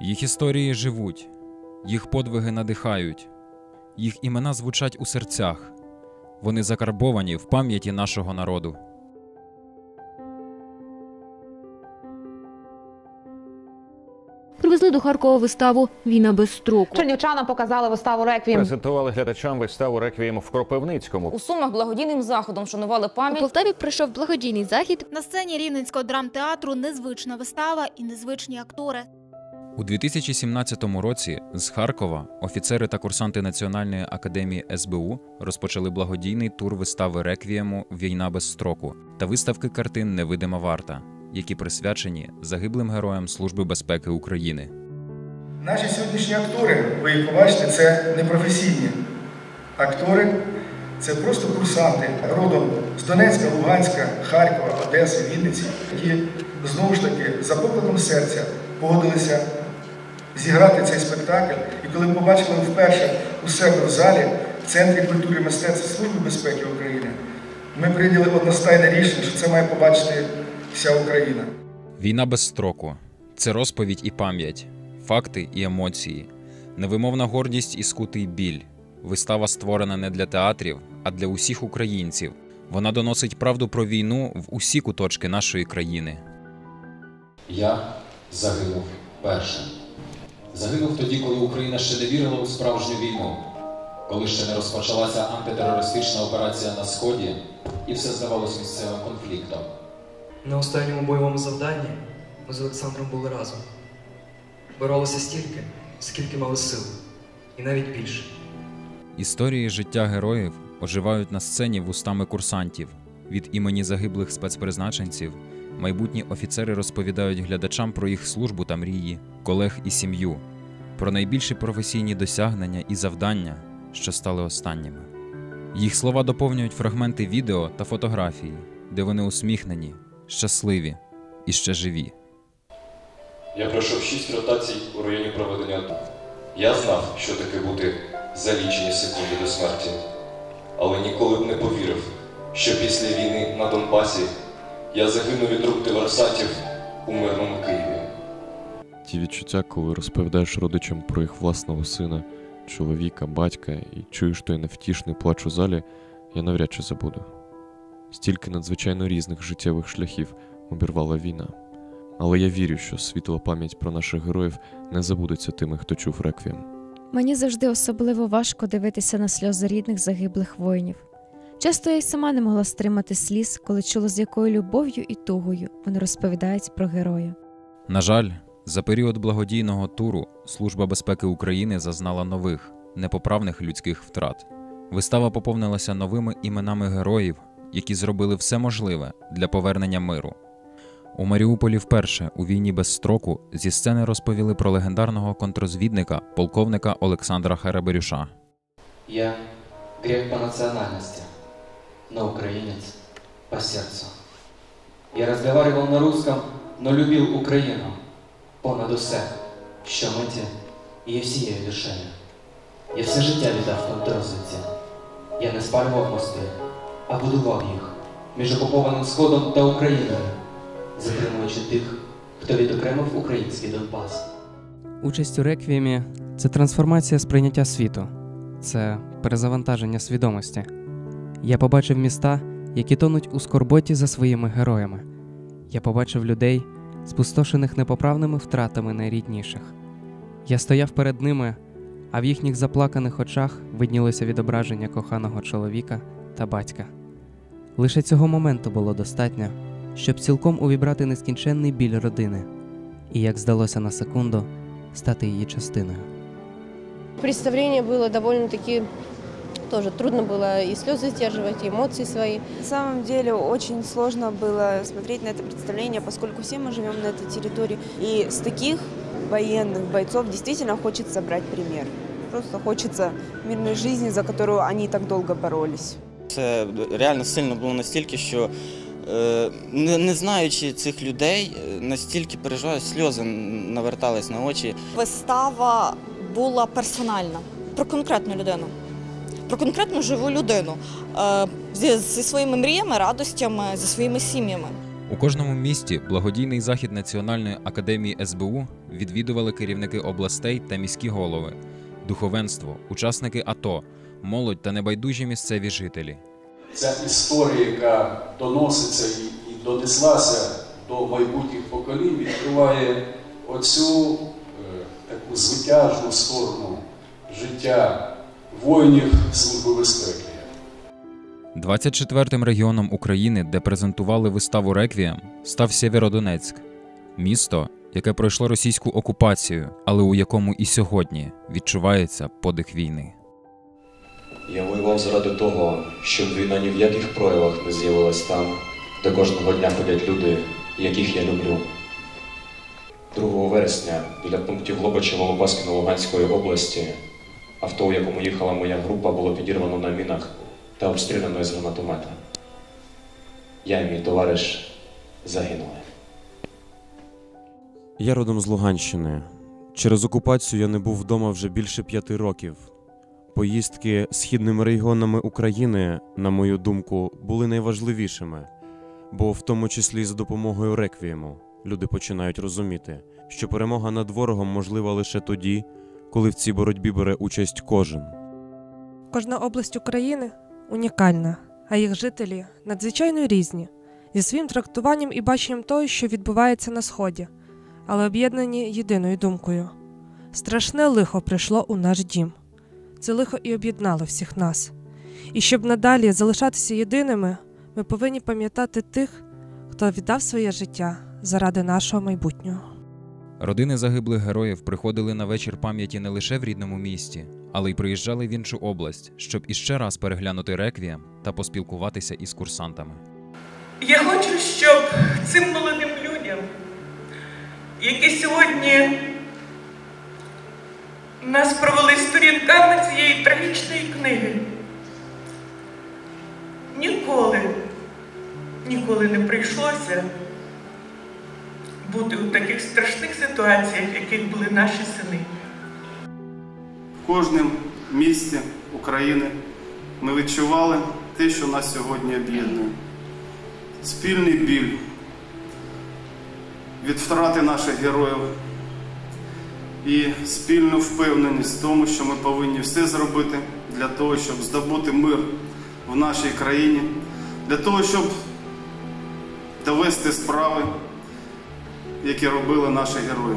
Їх історії живуть, їх подвиги надихають, їх імена звучать у серцях. Вони закарбовані в пам'яті нашого народу. Привезли до Харкова виставу Війна без строку. Чернівчанам показали виставу Реквієм. Презентували глядачам виставу реквієм в Кропивницькому. У Сумах благодійним заходом шанували У пам'ять Полтаві пройшов благодійний захід. На сцені Рівненського драмтеатру незвична вистава і незвичні актори. У 2017 році з Харкова офіцери та курсанти Національної академії СБУ розпочали благодійний тур вистави реквієму Війна без строку та виставки картин Невидима варта, які присвячені загиблим героям Служби безпеки України. Наші сьогоднішні актори, ви їх побачите, це не професійні актори, це просто курсанти родом з Донецька, Луганська, Харкова, Одеси, Вінниці, які знову ж таки за покликом серця погодилися зіграти цей спектакль. І коли ми побачили вперше у себе в залі в Центрі культури і мистецтва Служби безпеки України, ми прийняли одностайне рішення, що це має побачити вся Україна. Війна без строку це розповідь і пам'ять, факти і емоції, невимовна гордість і скутий біль. Вистава створена не для театрів, а для усіх українців. Вона доносить правду про війну в усі куточки нашої країни. Я загинув першим. Загинув тоді, коли Україна ще не вірила у справжню війну, коли ще не розпочалася антитерористична операція на Сході, і все здавалось місцевим конфліктом. На останньому бойовому завданні ми з Олександром були разом. Боролися стільки, скільки мали сил, і навіть більше. Історії життя героїв оживають на сцені вустами курсантів. Від імені загиблих спецпризначенців майбутні офіцери розповідають глядачам про їх службу та мрії, колег і сім'ю, про найбільші професійні досягнення і завдання, що стали останніми. Їх слова доповнюють фрагменти відео та фотографії, де вони усміхнені, щасливі і ще живі. Я пройшов шість ротацій у районі проведення АТО. Я знав, що таке бути за лічені секунди до смерті, але ніколи б не повірив, що після війни на Донбасі я загину від рук диверсантів у мирному Києві. Ті відчуття, коли розповідаєш родичам про їх власного сина, чоловіка, батька і чуєш той невтішний плач у залі, я навряд чи забуду. Стільки надзвичайно різних життєвих шляхів обірвала війна. Але я вірю, що світла пам'ять про наших героїв не забудеться тими, хто чув реквієм. Мені завжди особливо важко дивитися на сльози рідних загиблих воїнів. Часто я й сама не могла стримати сліз, коли чула, з якою любов'ю і тугою вони розповідають про героя. На жаль, за період благодійного туру Служба безпеки України зазнала нових, непоправних людських втрат. Вистава поповнилася новими іменами героїв, які зробили все можливе для повернення миру. У Маріуполі вперше у війні без строку зі сцени розповіли про легендарного контрозвідника полковника Олександра Хараберюша. Я грек по национальности, но украинец по сердцу. Я разговаривал на русском, но любил Україну понад усе, що миті є всією душею. Я все життя віддав контррозвідці. Я не спалював мости, а будував їх між окупованим Сходом та Україною, затримуючи тих, хто відокремив український Донбас. Участь у реквіємі це трансформація сприйняття світу, це перезавантаження свідомості. Я побачив міста, які тонуть у скорботі за своїми героями. Я побачив людей, спустошених непоправними втратами найрідніших. Я стояв перед ними, а в їхніх заплаканих очах виднілося відображення коханого чоловіка та батька. Лише цього моменту було достатньо, щоб цілком увібрати нескінченний біль родини, і, як здалося на секунду, стати її частиною. Представление было довольно-таки тоже трудно было и слезы сдерживать, и эмоции свои. На самом деле очень сложно было смотреть на это представление, поскольку все мы живем на этой территории. И с таких военных бойцов действительно хочется брать пример. Просто хочется мирной жизни, за которую они так долго боролись. Це реально сильно було настільки, що е, не, не знаючи цих людей, е, настільки переживаю, сльози навертались на очі. Вистава була персональна про конкретну людину, Про конкретну живу людину е, зі, зі своїми мріями, радостями, зі своїми сім'ями. У кожному місті благодійний захід Національної академії СБУ відвідували керівники областей та міські голови, духовенство, учасники АТО, молодь та небайдужі місцеві жителі. Ця історія, яка доноситься і, і донеслася до майбутніх поколінь, відкриває оцю е, таку звитяжну сторону життя воїнів Служби безпеки. 24-м регіоном України, де презентували виставу Реквієм, став Сєвєродонецьк, місто, яке пройшло російську окупацію, але у якому і сьогодні відчувається подих війни. Я воював заради того, щоб війна ні в яких проявах не з'явилась там, де кожного дня ходять люди, яких я люблю. 2 вересня біля пунктів Лобачева Лобаскіна Луганської області авто, у якому їхала моя група, було підірвано на мінах та обстріляно з гранатомета. Я і мій товариш загинули. Я родом з Луганщини. Через окупацію я не був вдома вже більше п'яти років. Поїздки східними регіонами України, на мою думку, були найважливішими, бо в тому числі за допомогою реквієму люди починають розуміти, що перемога над ворогом можлива лише тоді, коли в цій боротьбі бере участь кожен. Кожна область України унікальна, а їх жителі надзвичайно різні, зі своїм трактуванням і баченням того, що відбувається на сході, але об'єднані єдиною думкою. Страшне лихо прийшло у наш дім. Це лихо і об'єднало всіх нас. І щоб надалі залишатися єдиними, ми повинні пам'ятати тих, хто віддав своє життя заради нашого майбутнього. Родини загиблих героїв приходили на вечір пам'яті не лише в рідному місті, але й приїжджали в іншу область, щоб іще раз переглянути реквієм та поспілкуватися із курсантами. Я хочу, щоб цим молодим людям, які сьогодні нас провели сторінками цієї трагічної книги, ніколи, ніколи не прийшлося бути у таких страшних ситуаціях, в яких були наші сини. В кожному місті України ми відчували те, що нас сьогодні об'єднує. Спільний біль від втрати наших героїв і спільну впевненість в тому, що ми повинні все зробити для того, щоб здобути мир в нашій країні, для того, щоб довести справи, які робили наші герої.